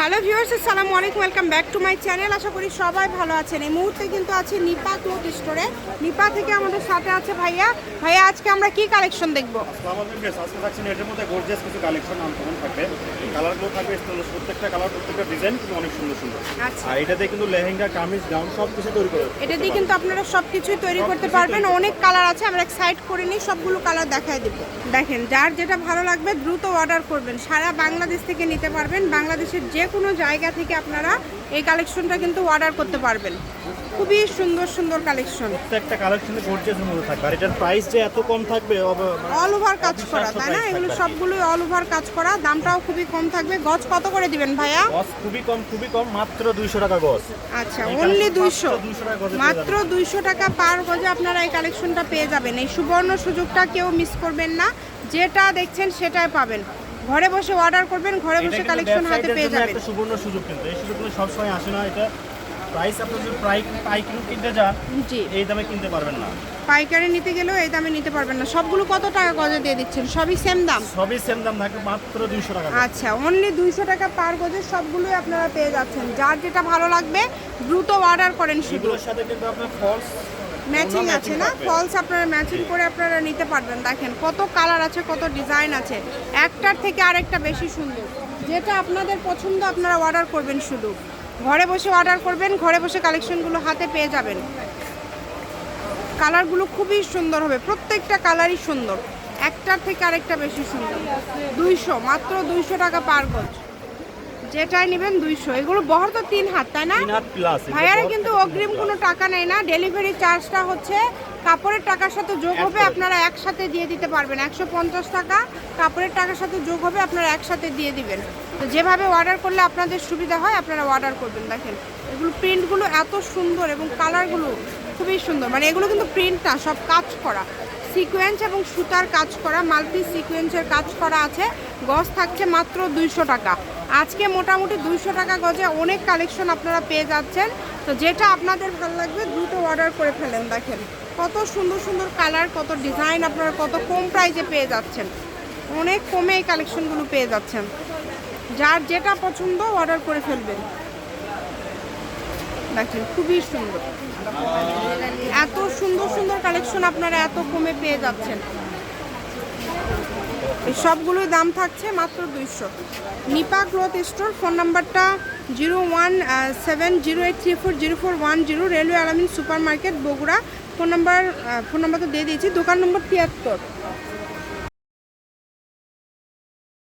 Hello viewers আসসালামু আলাইকুম welcome back to my channel আশা করি সবাই ভালো আছেন। এই মুহূর্তে কিন্তু আছে নিপা ক্লোথ স্টোরে নিপা থেকে আমাদের সাথে আছে ভাইয়া। ভাইয়া আজকে আমরা কি কালেকশন দেখব? আজকে এটার মধ্যে গর্জিয়াস কিছু কালেকশন আনকমন থাকবে। কালারগুলো থাকবে প্রত্যেকটা কালার প্রত্যেকটা ডিজাইন কিন্তু অনেক সুন্দর সুন্দর। আচ্ছা। আর এটাতে কিন্তু লেহেঙ্গা কামিজ গাউন সব কিছু তৈরি করে এটা দিয়ে কিন্তু আপনারা সব কিছুই তৈরি করতে পারবেন। অনেক কালার আছে আমরা এক সাইড করে নিই সবগুলো কালার দেখায় দেবো। দেখেন যার যেটা ভালো লাগবে দ্রুত অর্ডার করবেন। সারা বাংলাদেশ থেকে নিতে পারবেন। বাংলাদেশের যে কোনো জায়গা থেকে আপনারা এই কালেকশনটা কিন্তু অর্ডার করতে পারবেন। খুবই সুন্দর সুন্দর কালেকশন। প্রত্যেকটা কালেকশনে গর্জিয়াসের মধ্যে থাকবে। আর এটার প্রাইস যে এত কম থাকবে মানে অল ওভার কাজ করা তাই না? এগুলো সবগুলোই অল ওভার কাজ করা। দামটাও খুবই কম থাকবে। গজ কত করে দিবেন ভাইয়া? গজ খুবই কম খুবই কম মাত্র দুইশো টাকা গজ। আচ্ছা অনলি collection দুইশো। মাত্র 200 টাকা গজে মাত্র দুইশো টাকা পার গজে আপনারা এই কালেকশনটা পেয়ে যাবেন। এই সুবর্ণ সুযোগটা কেউ মিস করবেন না। যেটা দেখছেন সেটাই পাবেন। ঘরে বসে অর্ডার করবেন ঘরে বসে কালেকশন হাতে পেয়ে যাবেন। একটা সুবর্ণ সুযোগ কিন্তু। এই সুযোগগুলো সবসময় আসে না। এটা প্রাইস আপনি যদি প্রাইস পাইকারি কিনতে যান জি। এই দামে কিনতে পারবেন না। পাইকারি নিতে গেলেও এই দামে নিতে পারবেন না। সবগুলো কত টাকা গজে দিয়ে দিচ্ছেন? সবই সেম দাম? সবই সেম দাম থাকবে মাত্র দুইশো টাকা আচ্ছা অনলি দুইশো টাকা পার গজে সবগুলোই আপনারা পেয়ে যাচ্ছেন। যার যেটা ভালো লাগবে দ্রুত অর্ডার করেন শুধু। এগুলোর সাথে কিন্তু আপনার ফলস ম্যাচিং আছে না? ফলস আপনারা ম্যাচিং করে আপনারা নিতে পারবেন। দেখেন কত কালার আছে কত ডিজাইন আছে। একটার থেকে আরেকটা বেশি সুন্দর। যেটা আপনাদের পছন্দ আপনারা অর্ডার করবেন শুধু। ঘরে বসে অর্ডার করবেন ঘরে বসে কালেকশনগুলো হাতে পেয়ে যাবেন। কালারগুলো খুবই সুন্দর হবে। প্রত্যেকটা কালারই সুন্দর। একটার থেকে আরেকটা বেশি সুন্দর। দুইশো মাত্র দুইশো টাকা পার গজ। যেটাই নেবেন দুইশো। এগুলো বহর তো তিন হাত তাই না? ভাইয়ারা কিন্তু অগ্রিম কোনো টাকা নেয় না। ডেলিভারি চার্জটা হচ্ছে কাপড়ের টাকার সাথে যোগ হবে আপনারা একসাথে দিয়ে দিতে পারবেন। একশো পঞ্চাশ টাকা কাপড়ের টাকার সাথে যোগ হবে আপনারা একসাথে দিয়ে দিবেন। তো যেভাবে অর্ডার করলে আপনাদের সুবিধা হয় আপনারা অর্ডার করবেন। দেখেন এগুলো প্রিন্টগুলো এত সুন্দর এবং কালারগুলো খুবই সুন্দর। মানে এগুলো কিন্তু প্রিন্ট না সব কাজ করা। সিকোয়েন্স এবং সুতার কাজ করা মাল্টি সিকোয়েন্সের কাজ করা আছে। গজ থাকছে মাত্র দুইশো টাকা। আজকে মোটামুটি দুইশো টাকা গজে অনেক কালেকশন আপনারা পেয়ে যাচ্ছেন। তো যেটা আপনাদের ভালো লাগবে দ্রুত অর্ডার করে ফেলেন, দেখেন। কত সুন্দর সুন্দর কালার কত ডিজাইন আপনারা, কত কম প্রাইজে পেয়ে যাচ্ছেন। অনেক কমে এই কালেকশনগুলো পেয়ে যাচ্ছেন। যার যেটা পছন্দ অর্ডার করে ফেলবেন। দেখেন, খুবই সুন্দর। এত সুন্দর সুন্দর কালেকশন আপনারা এত কমে পেয়ে যাচ্ছেন। এই সবগুলোর দাম থাকছে মাত্র দুইশো। নিপা ক্লথ স্টোর, ফোন নাম্বারটা zero one seven, zero eight, three four, zero four one, zero railway Alamin super market Bogura. Phone number phone number তো দিয়ে দিয়েছি। দোকান নম্বর তিয়াত্তর।